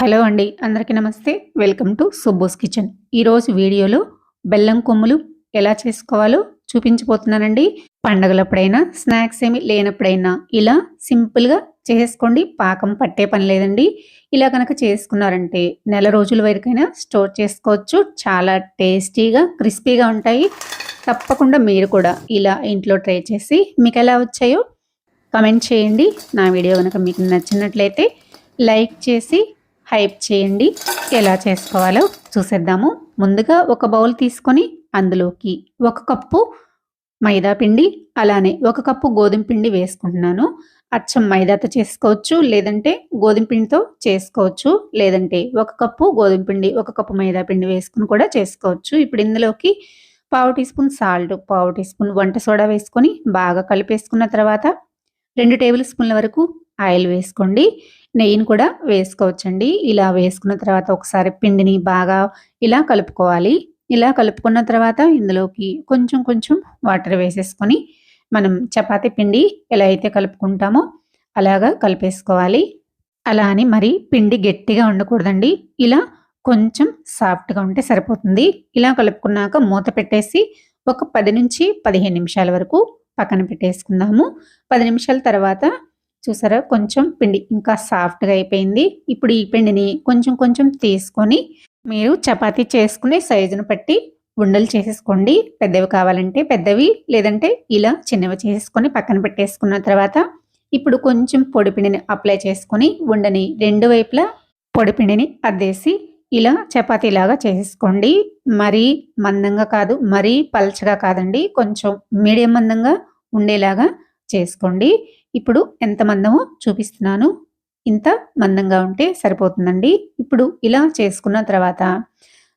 Hello అండి అందరికీ నమస్తే. Welcome to Subbo's kitchen. ఈరోజు వీడియోలో బెల్లం కొమ్ములు ఎలా చేసుకోవాలో చూపించబోతున్నానండి. పండగలప్పుడైనా స్నాక్స్ ఏమి లేనప్పుడైనా ఇలా సింపుల్గా చేసుకోండి. పాకం పట్టే పని లేదండి. ఇలా కనుక చేసుకున్నారంటే నెల రోజుల వరకైనా స్టోర్ చేసుకోవచ్చు. చాలా టేస్టీగా క్రిస్పీగా ఉంటాయి. తప్పకుండా మీరు కూడా ఇలా ఇంట్లో ట్రై చేసి మీకు ఎలా వచ్చాయో కమెంట్ చేయండి. నా వీడియో కనుక మీకు నచ్చినట్లయితే లైక్ చేసి హైప్ చేయండి. ఎలా చేసుకోవాలో చూసేద్దాము. ముందుగా ఒక బౌల్ తీసుకొని అందులోకి ఒక కప్పు మైదా పిండి అలానే ఒక కప్పు గోధుమ పిండి వేసుకుంటున్నాను. అచ్చం మైదాతో చేసుకోవచ్చు లేదంటే గోధుమ పిండితో చేసుకోవచ్చు లేదంటే ఒక కప్పు గోధుమ పిండి ఒక కప్పు మైదా పిండి వేసుకుని కూడా చేసుకోవచ్చు. ఇప్పుడు ఇందులోకి పావు టీ స్పూన్ సాల్ట్ పావు టీ స్పూన్ వంట సోడా వేసుకొని బాగా కలిపేసుకున్న తర్వాత రెండు టేబుల్ స్పూన్ల వరకు ఆయిల్ వేసుకోండి. నెయ్యిని కూడా వేసుకోవచ్చండి. ఇలా వేసుకున్న తర్వాత ఒకసారి పిండిని బాగా ఇలా కలుపుకోవాలి. ఇలా కలుపుకున్న తర్వాత ఇందులోకి కొంచెం కొంచెం వాటర్ వేసేసుకొని మనం చపాతీ పిండి ఎలా అయితే కలుపుకుంటామో అలాగా కలిపేసుకోవాలి. అలా అని మరి పిండి గట్టిగా ఉండకూడదండి. ఇలా కొంచెం సాఫ్ట్గా ఉంటే సరిపోతుంది. ఇలా కలుపుకున్నాక మూత పెట్టేసి ఒక పది నుంచి పదిహేను నిమిషాల వరకు పక్కన పెట్టేసుకుందాము. పది నిమిషాల తర్వాత చూసారా? కొంచెం పిండి ఇంకా సాఫ్ట్గా అయిపోయింది. ఇప్పుడు ఈ పిండిని కొంచెం కొంచెం తీసుకొని మీరు చపాతీ చేసుకునే సైజును బట్టి ఉండలు చేసేసుకోండి. పెద్దవి కావాలంటే పెద్దవి లేదంటే ఇలా చిన్నవి చేసుకొని పక్కన పెట్టేసుకున్న తర్వాత ఇప్పుడు కొంచెం పొడిపిండిని అప్లై చేసుకొని ఉండని రెండు వైపులా పొడిపిండిని అద్దేసి ఇలా చపాతీలాగా చేసేసుకోండి. మరీ మందంగా కాదు మరీ పల్చగా కాదండి. కొంచెం మీడియం మందంగా ఉండేలాగా చేసుకోండి. ఇప్పుడు ఎంత మందమో చూపిస్తున్నాను. ఇంత మందంగా ఉంటే సరిపోతుందండి. ఇప్పుడు ఇలా చేసుకున్న తర్వాత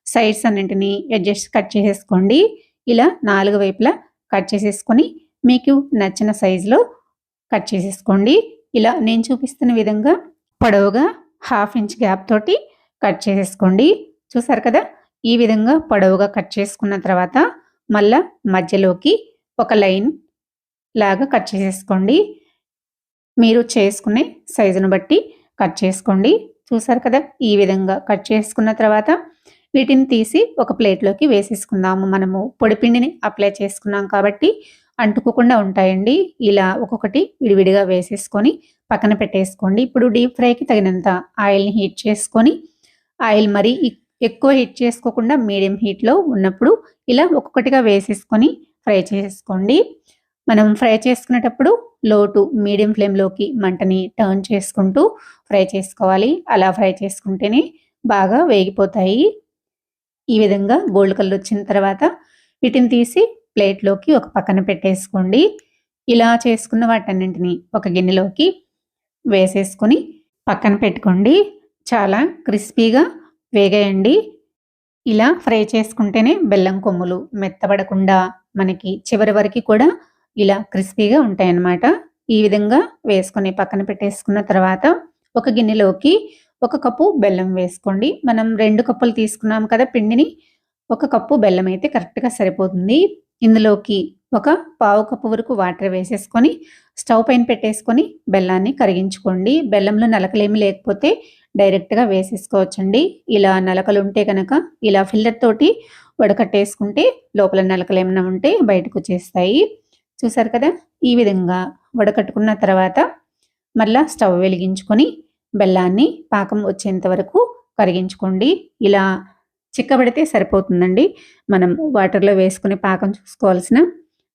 సైడ్స్ అన్నింటినీ అడ్జస్ట్ కట్ చేసేసుకోండి. ఇలా నాలుగు వైపులా కట్ చేసేసుకొని మీకు నచ్చిన సైజులో కట్ చేసేసుకోండి. ఇలా నేను చూపిస్తున్న విధంగా పొడవుగా హాఫ్ ఇంచ్ గ్యాప్ తోటి కట్ చేసేసుకోండి. చూసారు కదా? ఈ విధంగా పొడవుగా కట్ చేసుకున్న తర్వాత మళ్ళా మధ్యలోకి ఒక లైన్ లాగా కట్ చేసేసుకోండి. మీరు చేసుకునే సైజును బట్టి కట్ చేసుకోండి. చూసారు కదా? ఈ విధంగా కట్ చేసుకున్న తర్వాత వీటిని తీసి ఒక ప్లేట్లోకి వేసేసుకుందాము. మనము పొడిపిండిని అప్లై చేసుకున్నాం కాబట్టి అంటుకోకుండా ఉంటాయండి. ఇలా ఒక్కొక్కటి విడివిడిగా వేసేసుకొని పక్కన పెట్టేసుకోండి. ఇప్పుడు డీప్ ఫ్రైకి తగినంత ఆయిల్ని హీట్ చేసుకొని ఆయిల్ మరీ ఎక్కువ హీట్ చేసుకోకుండా మీడియం హీట్లో ఉన్నప్పుడు ఇలా ఒక్కొక్కటిగా వేసేసుకొని ఫ్రై చేసుకోండి. మనం ఫ్రై చేసుకునేటప్పుడు లో టు మీడియం ఫ్లేమ్లోకి మంటని టర్న్ చేసుకుంటూ ఫ్రై చేసుకోవాలి. అలా ఫ్రై చేసుకుంటేనే బాగా వేగిపోతాయి. ఈ విధంగా గోల్డ్ కలర్ వచ్చిన తర్వాత వీటిని తీసి ప్లేట్లోకి ఒక పక్కన పెట్టేసుకోండి. ఇలా చేసుకున్న వాటన్నింటిని ఒక గిన్నెలోకి వేసేసుకొని పక్కన పెట్టుకోండి. చాలా క్రిస్పీగా వేగేయండి. ఇలా ఫ్రై చేసుకుంటేనే బెల్లం కొమ్ములు మెత్తబడకుండా మనకి చివరి వరకు కూడా ఇలా క్రిస్పీగా ఉంటాయన్నమాట. ఈ విధంగా వేసుకొని పక్కన పెట్టేసుకున్న తర్వాత ఒక గిన్నెలోకి ఒక కప్పు బెల్లం వేసుకోండి. మనం రెండు కప్పులు తీసుకున్నాం కదా పిండిని ఒక కప్పు బెల్లం అయితే కరెక్ట్గా సరిపోతుంది. ఇందులోకి ఒక పావు కప్పు వరకు వాటర్ వేసేసుకొని స్టవ్ పైన పెట్టేసుకొని బెల్లాన్ని కరిగించుకోండి. బెల్లంలో నలకలేమి లేకపోతే డైరెక్ట్గా వేసేసుకోవచ్చండి. ఇలా నలకలు ఉంటే కనుక ఇలా ఫిల్లర్ తోటి వడకట్టేసుకుంటే లోపల నలకలు ఏమైనా ఉంటే బయటకు వచ్చేస్తాయి. చూసారు కదా? ఈ విధంగా వడకట్టుకున్న తర్వాత మళ్ళా స్టవ్ వెలిగించుకొని బెల్లాన్ని పాకం వచ్చేంత వరకు కరిగించుకోండి. ఇలా చిక్కబడితే సరిపోతుందండి. మనం వాటర్లో వేసుకుని పాకం చూసుకోవాల్సిన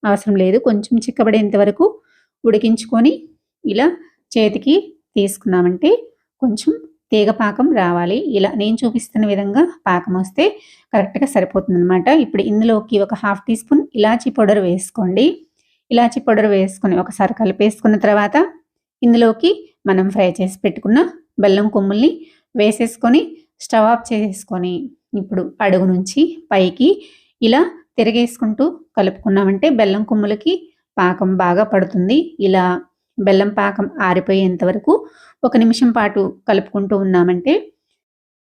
అవసరం లేదు. కొంచెం చిక్కబడేంత వరకు ఉడికించుకొని ఇలా చేతికి తీసుకున్నామంటే కొంచెం తీగ పాకం రావాలి. ఇలా నేను చూపిస్తున్న విధంగా పాకం వస్తే కరెక్ట్గా సరిపోతుంది అనమాట ఇప్పుడు ఇందులోకి ఒక హాఫ్ టీ స్పూన్ ఇలాచీ పౌడర్ వేసుకోండి. ఇలాచి పౌడర్ వేసుకొని ఒకసారి కలిపేసుకున్న తర్వాత ఇందులోకి మనం ఫ్రై చేసి పెట్టుకున్న బెల్లం కొమ్ముల్ని వేసేసుకొని స్టవ్ ఆఫ్ చేసేసుకొని ఇప్పుడు అడుగు నుంచి పైకి ఇలా తిరిగేసుకుంటూ కలుపుకున్నామంటే బెల్లం కొమ్ములకి పాకం బాగా పడుతుంది. ఇలా బెల్లం పాకం ఆరిపోయేంత వరకు ఒక నిమిషం పాటు కలుపుకుంటూ ఉన్నామంటే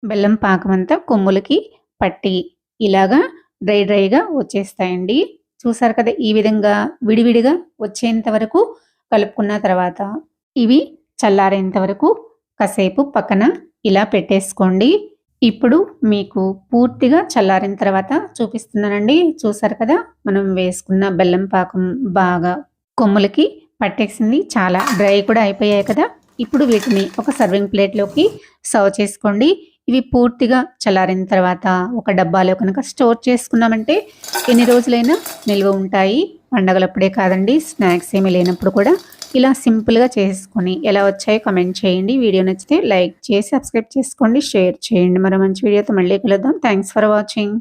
బెల్లం పాకం అంతా కొమ్ములకి పట్టి ఇలాగా డ్రై డ్రైగా వచ్చేస్తాయండి. చూసారు కదా ఈ విధంగా విడివిడిగా వచ్చేంత వరకు కలుపుకున్న తర్వాత ఇవి చల్లారేంత వరకు కాసేపు పక్కన ఇలా పెట్టేసుకోండి. ఇప్పుడు మీకు పూర్తిగా చల్లారిన తర్వాత చూపిస్తున్నానండి. చూసారు కదా మనం వేసుకున్న బెల్లం పాకం బాగా కొమ్ములకి పట్టేసింది. చాలా డ్రై కూడా అయిపోయాయి కదా. ఇప్పుడు వీటిని ఒక సర్వింగ్ ప్లేట్లోకి సర్వ్ చేసుకోండి. ఇవి పూర్తిగా చల్లారిన తర్వాత ఒక డబ్బాలో కనుక స్టోర్ చేసుకున్నామంటే ఎన్ని రోజులైనా నిల్వ ఉంటాయి. పండగలప్పుడే కాదండి స్నాక్స్ ఏమీ లేనప్పుడు కూడా ఇలా సింపుల్గా చేసుకొని ఎలా వచ్చాయో కమెంట్ చేయండి. వీడియో నచ్చితే లైక్ చేసి సబ్స్క్రైబ్ చేసుకోండి షేర్ చేయండి. మరో మంచి వీడియోతో మళ్ళీ కలుద్దాం. Thanks for watching.